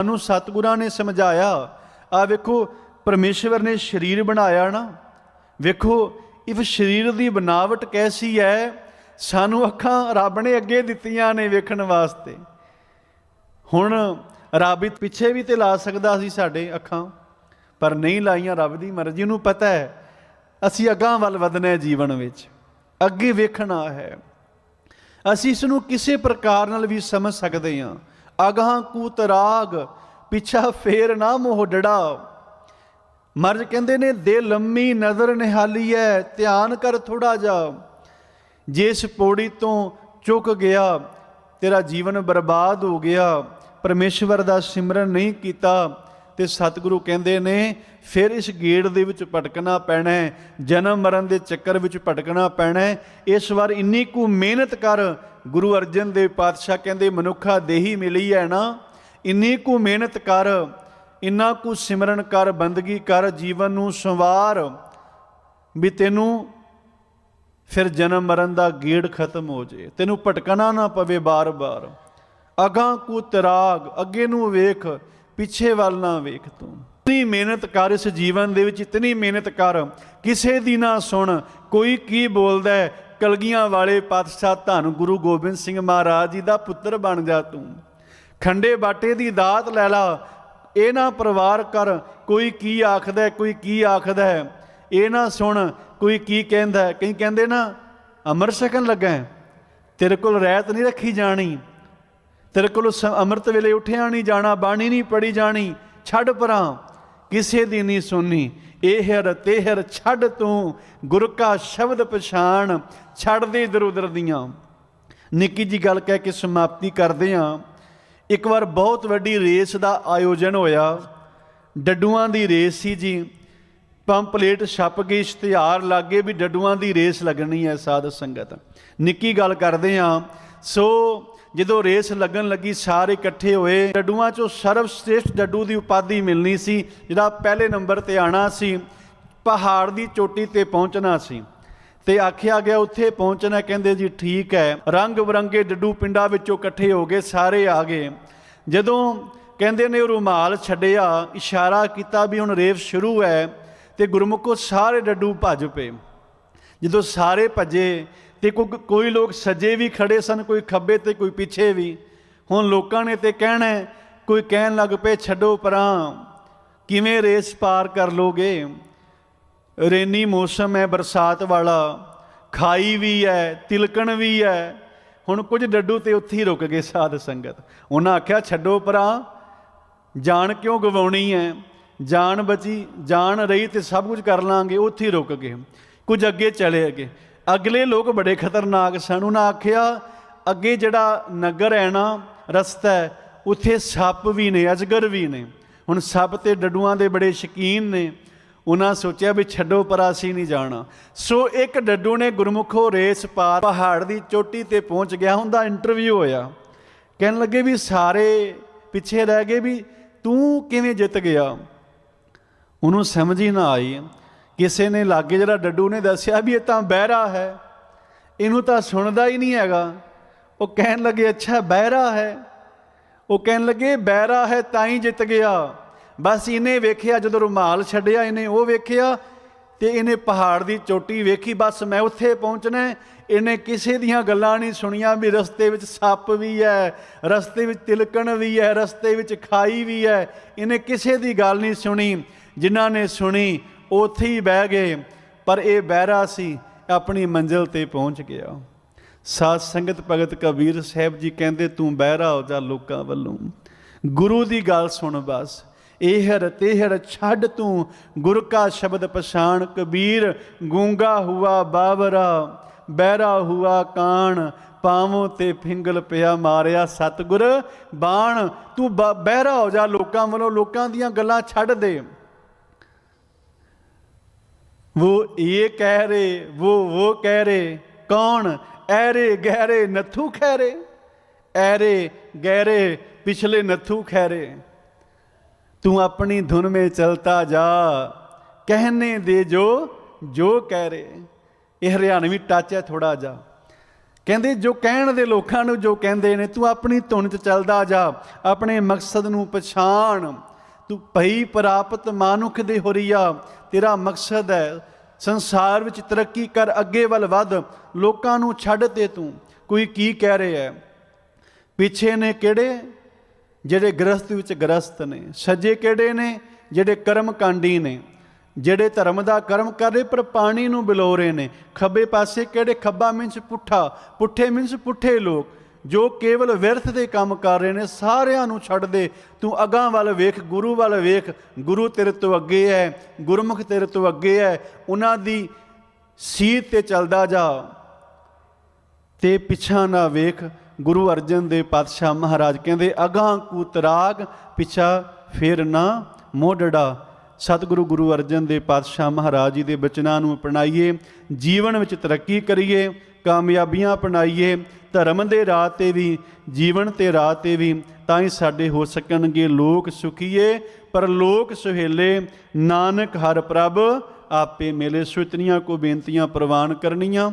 ਸਾਨੂੰ ਸਤਿਗੁਰਾਂ ਨੇ ਸਮਝਾਇਆ ਆ ਵੇਖੋ ਪਰਮੇਸ਼ਵਰ ਨੇ ਸਰੀਰ ਬਣਾਇਆ ਨਾ। ਵੇਖੋ ਇਸ ਸਰੀਰ ਦੀ ਬਨਾਵਟ ਕੈਸੀ ਹੈ, ਸਾਨੂੰ ਅੱਖਾਂ ਰੱਬ ਨੇ ਅੱਗੇ ਦਿੱਤੀਆਂ ਨੇ ਵੇਖਣ ਵਾਸਤੇ। ਹੁਣ ਰੱਬ ਪਿੱਛੇ ਵੀ ਤੇ ਲਾ ਸਕਦਾ ਸੀ ਸਾਡੇ ਅੱਖਾਂ, ਪਰ ਨਹੀਂ ਲਾਈਆਂ ਰੱਬ ਦੀ ਮਰਜ਼ੀ। ਨੂੰ ਪਤਾ ਹੈ, ਅਸੀਂ ਅੱਗਾਂ ਵੱਲ ਵਧਣਾ ਜੀਵਨ ਵਿੱਚ। ਅੱਗੇ ਵੇਖਣਾ ਹੈ। ਅਸੀਂ ਇਸ ਨੂੰ ਕਿਸੇ ਪ੍ਰਕਾਰ ਨਾਲ ਵੀ ਸਮਝ ਸਕਦੇ ਹਾਂ। ਅਗਾਂ ਕੂਤ ਰਾਗ ਪਿੱਛਾ ਫੇਰ ਨਾ ਮੋਹਡੜਾ ਮਰਜ ਕਹਿੰਦੇ ਨੇ, ਦੇ ਲੰਮੀ ਨਜ਼ਰ ਨਿਹਾਲੀ ਹੈ ਧਿਆਨ ਕਰ ਥੋੜਾ ਜਾ। ਜਿਸ ਪੌੜੀ ਤੋਂ ਚੁੱਕ ਗਿਆ, ਤੇਰਾ ਜੀਵਨ ਬਰਬਾਦ ਹੋ ਗਿਆ। ਪਰਮੇਸ਼ਵਰ ਦਾ ਸਿਮਰਨ ਨਹੀਂ ਕੀਤਾ। ਤੇ ਸਤਿਗੁਰੂ ਕਹਿੰਦੇ ਨੇ, ਫਿਰ ਇਸ ਗੇੜ ਦੇ ਵਿੱਚ ਭਟਕਣਾ ਪੈਣਾ ਹੈ, ਜਨਮ ਮਰਨ ਦੇ ਚੱਕਰ ਵਿੱਚ ਭਟਕਣਾ ਪੈਣਾ ਹੈ। ਇਸ ਵਾਰ ਇੰਨੀ ਕੁ ਮਿਹਨਤ ਕਰ ਗੁਰੂ ਅਰਜਨ ਦੇਵ ਪਾਤਸ਼ਾਹ ਕਹਿੰਦੇ, ਮਨੁੱਖਾ ਦੇਹੀ ਮਿਲੀ ਹੈ ਨਾ। ਇੰਨੀ ਕੁ ਮਿਹਨਤ ਕਰ, ਇੰਨਾ ਕੁ ਸਿਮਰਨ ਕਰ, ਬੰਦਗੀ ਕਰ, ਜੀਵਨ ਨੂੰ ਸੰਵਾਰ ਵੀ ਤੈਨੂੰ ਫਿਰ ਜਨਮ ਮਰਨ ਦਾ ਗੇੜ ਖਤਮ ਹੋ ਜੇ ਤੈਨੂੰ ਭਟਕਣਾ ਨਾ ਪਵੇ ਬਾਰ-ਬਾਰ। ਅਗਾਂ ਕੂ ਤਰਾਗ, ਅੱਗੇ ਨੂੰ ਵੇਖ ਪਿੱਛੇ ਵੱਲ ਨਾ ਵੇਖ ਤੂੰ। ਇਤਨੀ ਮਿਹਨਤ ਕਰ ਇਸ ਜੀਵਨ ਦੇ ਵਿੱਚ, ਇਤਨੀ ਮਿਹਨਤ ਕਰ। ਕਿਸੇ ਦੀ ਨਾ ਸੁਣ, ਕੋਈ ਕੀ ਬੋਲਦਾ ਹੈ? ਕਲਗੀਆਂ ਵਾਲੇ ਪਾਤਸ਼ਾਹ ਧੰਨ ਗੁਰੂ ਗੋਬਿੰਦ ਸਿੰਘ ਮਹਾਰਾਜ ਜੀ ਦਾ ਪੁੱਤਰ ਬਣ ਜਾ ਤੂੰ। ਖੰਡੇ ਬਾਟੇ ਦੀ ਦਾਤ ਲੈ ਲਾ। ਇਹ ਨਾ ਪਰਿਵਾਰ ਕਰ, ਕੋਈ ਕੀ ਆਖਦਾ ਕੋਈ ਕੀ ਆਖਦਾ ਇਹ ਨਾ ਸੁਣ, ਕੋਈ ਕੀ ਕਹਿੰਦਾ ਕਈ ਕਹਿੰਦੇ ਨਾ, ਅਮਰ ਛਕਣ ਲੱਗਾ ਤੇਰੇ ਕੋਲ ਰਹਿਤ ਨਹੀਂ ਰੱਖੀ ਜਾਣੀ। ਤੇਰੇ ਕੋਲ ਸ- ਅੰਮ੍ਰਿਤ ਵੇਲੇ ਉੱਠਿਆ ਨਹੀਂ ਜਾਣਾ, ਬਾਣੀ ਨਹੀਂ ਪੜੀ ਜਾਣੀ, ਛੱਡ ਪਰਾਂ, ਕਿਸੇ ਦੀ ਨਹੀਂ ਸੁਣਨੀ। ਇਹ ਹਰ ਤੇ ਹਰ ਛੱਡ ਤੂੰ, ਗੁਰ ਕਾ ਸ਼ਬਦ ਪਛਾਣ ਛੱਡ ਦੇ ਇਧਰ ਉਧਰ ਦੀਆਂ। ਨਿੱਕੀ ਜੀ ਗੱਲ ਕਹਿ ਕੇ ਸਮਾਪਤੀ ਕਰਦੇ ਹਾਂ ਇੱਕ ਵਾਰ ਬਹੁਤ ਵੱਡੀ ਰੇਸ ਦਾ ਆਯੋਜਨ ਹੋਇਆ। ਡੱਡੂਆਂ ਦੀ ਰੇਸ ਸੀ ਜੀ। ਪੰਪਲੇਟ ਛਪ ਗਈ ਇਸ਼ਤਿਹਾਰ ਲੱਗੇ ਵੀ ਡੱਡੂਆਂ ਦੀ ਰੇਸ ਲੱਗਣੀ ਹੈ ਸਾਧ ਸੰਗਤ। ਨਿੱਕੀ ਗੱਲ ਕਰਦੇ ਹਾਂ ਸੋ ਜਦੋਂ ਰੇਸ ਲੱਗਣ ਲੱਗੀ, ਸਾਰੇ ਇਕੱਠੇ ਹੋਏ। ਡੱਡੂਆਂ ਚੋਂ ਸਰਵ ਸ੍ਰੇਸ਼ਟ ਡੱਡੂ ਦੀ ਉਪਾਧੀ ਮਿਲਣੀ ਸੀ ਜਿਹੜਾ ਪਹਿਲੇ ਨੰਬਰ ਤੇ ਆਣਾ ਸੀ, ਪਹਾੜ ਦੀ ਚੋਟੀ ਤੇ ਪਹੁੰਚਣਾ ਸੀ। ਤੇ ਆਖਿਆ ਗਿਆ, ਉੱਥੇ ਪਹੁੰਚਣਾ ਕਹਿੰਦੇ ਜੀ, ਠੀਕ ਹੈ। ਰੰਗ ਬਰੰਗੇ ਡੱਡੂ ਪਿੰਡਾਂ ਵਿੱਚੋਂ ਇਕੱਠੇ ਹੋ ਗਏ, ਸਾਰੇ ਆ ਗਏ। ਜਦੋਂ ਕਹਿੰਦੇ ਨੇ ਰੁਮਾਲ ਛੱਡਿਆ, ਇਸ਼ਾਰਾ ਕੀਤਾ ਵੀ ਹੁਣ ਰੇਸ ਸ਼ੁਰੂ ਹੈ ਤੇ ਗੁਰਮੁਖੋ ਸਾਰੇ ਡੱਡੂ ਭੱਜ ਪਏ। ਜਦੋਂ ਸਾਰੇ ਭੱਜੇ ਤੇ ਕੋਈ ਕੋਈ ਲੋਕ ਸੱਜੇ ਵੀ ਖੜੇ ਸਨ, ਕੋਈ ਖੱਬੇ ਤੇ, ਕੋਈ ਪਿੱਛੇ ਵੀ। ਹੁਣ ਲੋਕਾਂ ਨੇ ਤੇ ਕਹਿਣਾ ਕੋਈ ਕਹਿਣ ਲੱਗ ਪਏ, ਛੱਡੋ ਪਰਾਂ। ਕਿਵੇਂ ਰੇਸ ਪਾਰ ਕਰ ਲੋਗੇ? ਰੇਨੀ ਮੌਸਮ ਹੈ ਬਰਸਾਤ ਵਾਲਾ। ਖਾਈ ਵੀ ਹੈ, ਤਿਲਕਣ ਵੀ ਹੈ। ਹੁਣ ਕੁਝ ਡੱਡੂ ਤੇ ਉੱਥੇ ਹੀ ਰੁਕ ਗਏ ਸਾਧ ਸੰਗਤ। ਉਹਨਾਂ ਆਖਿਆ, ਛੱਡੋ ਪਰਾਂ। ਜਾਨ ਕਿਉਂ ਗਵਾਉਣੀ ਹੈ? ਜਾਨ ਬਚੀ ਜਾਨ ਰਹੀ ਤੇ ਸਭ ਕੁਝ ਕਰ ਲਾਂਗੇ, ਉੱਥੇ ਹੀ ਰੁਕ ਗਏ। ਕੁਝ ਅੱਗੇ ਚਲੇ ਗਏ। ਅਗਲੇ ਲੋਕ ਬੜੇ ਖਤਰਨਾਕ ਸਨ। ਉਹਨਾਂ ਆਖਿਆ, ਅੱਗੇ ਜਿਹੜਾ ਨਗਰ ਹੈ ਨਾ, ਰਸਤਾ ਹੈ, ਉੱਥੇ ਸੱਪ ਵੀ ਨੇ, ਅਜਗਰ ਵੀ ਨੇ। ਹੁਣ ਸੱਪ ਤੇ ਡੱਡੂਆਂ ਦੇ ਬੜੇ ਸ਼ਕੀਨ ਨੇ। ਉਹਨਾਂ ਸੋਚਿਆ ਵੀ ਛੱਡੋ ਪਰ ਅਸੀਂ ਨਹੀਂ ਜਾਣਾ। ਸੋ ਇੱਕ ਡੱਡੂ ਨੇ ਗੁਰਮੁਖੋ ਰੇਸ ਪਾਰ ਪਹਾੜ ਦੀ ਚੋਟੀ ਤੇ ਪਹੁੰਚ ਗਿਆ। ਹੁੰਦਾ ਇੰਟਰਵਿਊ ਹੋਇਆ। ਕਹਿਣ ਲੱਗੇ ਵੀ ਸਾਰੇ ਪਿੱਛੇ ਰਹਿ ਗਏ ਵੀ ਤੂੰ ਕਿਵੇਂ ਜਿੱਤ ਗਿਆ? ਉਹਨੂੰ ਸਮਝ ਹੀ ਨਾ ਆਈ। ਕਿਸੇ ਨੇ ਲਾਗੇ ਜਿਹੜਾ ਡੱਡੂ ਨੇ ਦੱਸਿਆ ਵੀ ਇਹ ਤਾਂ ਬਹਿਰਾ ਹੈ, ਇਹਨੂੰ ਤਾਂ ਸੁਣਦਾ ਹੀ ਨਹੀਂ ਹੈਗਾ। ਉਹ ਕਹਿਣ ਲੱਗੇ, ਅੱਛਾ, ਬਹਿਰਾ ਹੈ। ਉਹ ਕਹਿਣ ਲੱਗੇ, ਬਹਿਰਾ ਹੈ ਤਾਂ ਹੀ ਜਿੱਤ ਗਿਆ। ਬਸ ਇਹਨੇ ਵੇਖਿਆ, ਜਦੋਂ ਰੁਮਾਲ ਛੱਡਿਆ ਇਹਨੇ, ਉਹ ਵੇਖਿਆ ਤੇ ਇਹਨੇ ਪਹਾੜ ਦੀ ਚੋਟੀ ਵੇਖੀ। ਬਸ ਮੈਂ ਉੱਥੇ ਪਹੁੰਚਣਾ ਇਹਨੇ ਕਿਸੇ ਦੀਆਂ ਗੱਲਾਂ ਨਹੀਂ ਸੁਣੀਆਂ ਵੀ ਰਸਤੇ ਵਿੱਚ ਸੱਪ ਵੀ ਹੈ, ਰਸਤੇ ਵਿੱਚ ਤਿਲਕਣ ਵੀ ਹੈ, ਰਸਤੇ ਵਿੱਚ ਖਾਈ ਵੀ ਹੈ। ਇਹਨੇ ਕਿਸੇ ਦੀ ਗੱਲ ਨਹੀਂ ਸੁਣੀ। ਜਿਨ੍ਹਾਂ ਨੇ ਸੁਣੀ ਉੱਥੇ ਹੀ ਬਹਿ ਗਏ, ਪਰ ਇਹ ਬਹਿਰਾ ਸੀ, ਆਪਣੀ ਮੰਜ਼ਿਲ ਤੇ ਪਹੁੰਚ ਗਿਆ। ਸਾਧ ਸੰਗਤ ਭਗਤ ਕਬੀਰ ਸਾਹਿਬ ਜੀ ਕਹਿੰਦੇ, ਤੂੰ ਬਹਿਰਾ ਹੋ ਜਾ ਲੋਕਾਂ ਵੱਲੋਂ। ਗੁਰੂ ਦੀ ਗੱਲ ਸੁਣ ਬਸ। ਇਹ ਹਰ ਛੱਡ ਤੂੰ। ਗੁਰ ਕਾ ਸ਼ਬਦ ਪਛਾਣ ਕਬੀਰ। ਗੂੰਗਾ ਹੁਆ ਬਾਵਰਾ। ਬਹਿਰਾ ਹੁਆ ਕਾਣ। ਪਾਵੋਂ ਤੇ ਫਿੰਗਲ ਪਿਆ ਮਾਰਿਆ ਸਤਗੁਰ। ਬਾਣ। ਤੂੰ ਬਹਿਰਾ ਹੋ ਜਾ ਲੋਕਾਂ ਵੱਲੋਂ। ਲੋਕਾਂ ਦੀਆਂ ਗੱਲਾਂ ਛੱਡ ਦੇ। वो ये कह रहे वो वो कह रहे कौन ऐरे गहरे नथु खैरे ऐरे गहरे पिछले नथु खैरे तू अपनी धुन में चलता जा कहने दे जो जो कह रहे ਇਹ ਹਰਿਆਣਵੀ ਟੱਚ ਹੈ ਥੋੜਾ ਜਿਹਾ ਕਹਿੰਦੇ ਜੋ ਕਹਿਣ ਦੇ ਲੋਕਾਂ ਨੂੰ ਜੋ ਕਹਿੰਦੇ ਨੇ ਤੂੰ ਆਪਣੀ ਧੁਨ 'ਚ ਚੱਲਦਾ ਜਾ ਆਪਣੇ ਮਕਸਦ ਨੂੰ ਪਛਾਣ ਤੂੰ ਭਈ ਪ੍ਰਾਪਤ ਮਾਨੁਖ ਦੇ ਹੋਰੀਆ ਤੇਰਾ ਮਕਸਦ ਹੈ, ਸੰਸਾਰ ਵਿੱਚ ਤਰੱਕੀ ਕਰ, ਅੱਗੇ ਵੱਲ ਵੱਧ। ਲੋਕਾਂ ਨੂੰ ਛੱਡ ਤੇ ਤੂੰ। ਕੋਈ ਕੀ ਕਹਿ ਰਿਹਾ ਹੈ? ਪਿੱਛੇ ਨੇ ਕਿਹੜੇ? ਜਿਹੜੇ ਗ੍ਰਸਥ ਵਿੱਚ ਗ੍ਰਸਤ ਨੇ। ਸੱਜੇ ਕਿਹੜੇ ਨੇ? ਜਿਹੜੇ ਕਰਮ ਕਾਂਡੀ ਨੇ। ਜਿਹੜੇ ਧਰਮ ਦਾ ਕਰਮ ਕਰ ਰਹੇ, ਪਰ ਪਾਣੀ ਨੂੰ ਬਿਲੋ ਰਹੇ ਨੇ। ਖੱਬੇ ਪਾਸੇ ਕਿਹੜੇ? ਖੱਬਾ ਮਿੰਸ ਪੁੱਠਾ। ਪੁੱਠੇ ਮਿੰਸ ਪੁੱਠੇ ਲੋਕ। ਜੋ ਕੇਵਲ ਵਿਅਰਥ ਦੇ ਕੰਮ ਕਰ ਰਹੇ ਨੇ, ਸਾਰਿਆਂ ਨੂੰ ਛੱਡ ਦੇ। ਤੂੰ ਅਗਾਂ ਵੱਲ ਵੇਖ, ਗੁਰੂ ਵੱਲ ਵੇਖ। ਗੁਰੂ ਤੇਰੇ ਤੋਂ ਅੱਗੇ ਹੈ ਗੁਰਮੁਖ ਤੇਰੇ ਤੋਂ ਅੱਗੇ ਹੈ ਉਹਨਾਂ ਦੀ ਸੀਤ ਤੇ ਚੱਲਦਾ ਜਾ। ਤੇ ਪਿਛਾ ਨਾ ਵੇਖ, ਗੁਰੂ ਅਰਜਨ ਦੇ ਪਾਤਸ਼ਾਹ ਮਹਾਰਾਜ ਕਹਿੰਦੇ ਅਗਾਂ ਕੂ ਤਰਾਗ ਪਿਛਾ ਫਿਰ ਨਾ ਮੋਢੜਾ। ਸਤਿਗੁਰੂ ਗੁਰੂ ਅਰਜਨ ਦੇ ਪਾਤਸ਼ਾਹ ਮਹਾਰਾਜ ਜੀ ਦੇ ਬਚਨਾਂ ਨੂੰ ਅਪਣਾਈਏ, ਜੀਵਨ ਵਿੱਚ ਤਰੱਕੀ ਕਰੀਏ, ਕਾਮਯਾਬੀਆਂ ਅਪਣਾਈਏ ਧਰਮ ਦੇ ਰਾਹ ਤੇ ਵੀ, ਜੀਵਨ ਤੇ ਰਾਹ ਤੇ ਵੀ, ਤਾਂ ਹੀ ਸਾਡੇ ਹੋ ਸਕਣਗੇ ਲੋਕ ਸੁਖੀਏ। ਪਰ ਲੋਕ ਸੁਹੇਲੇ, ਨਾਨਕ ਹਰ ਪ੍ਰਭ, ਆਪੇ ਮਿਲੇ ਸੋ ਇਤਨੀਆਂ ਕੋ ਬੇਨਤੀਆਂ ਪ੍ਰਵਾਨ ਕਰਨੀਆਂ।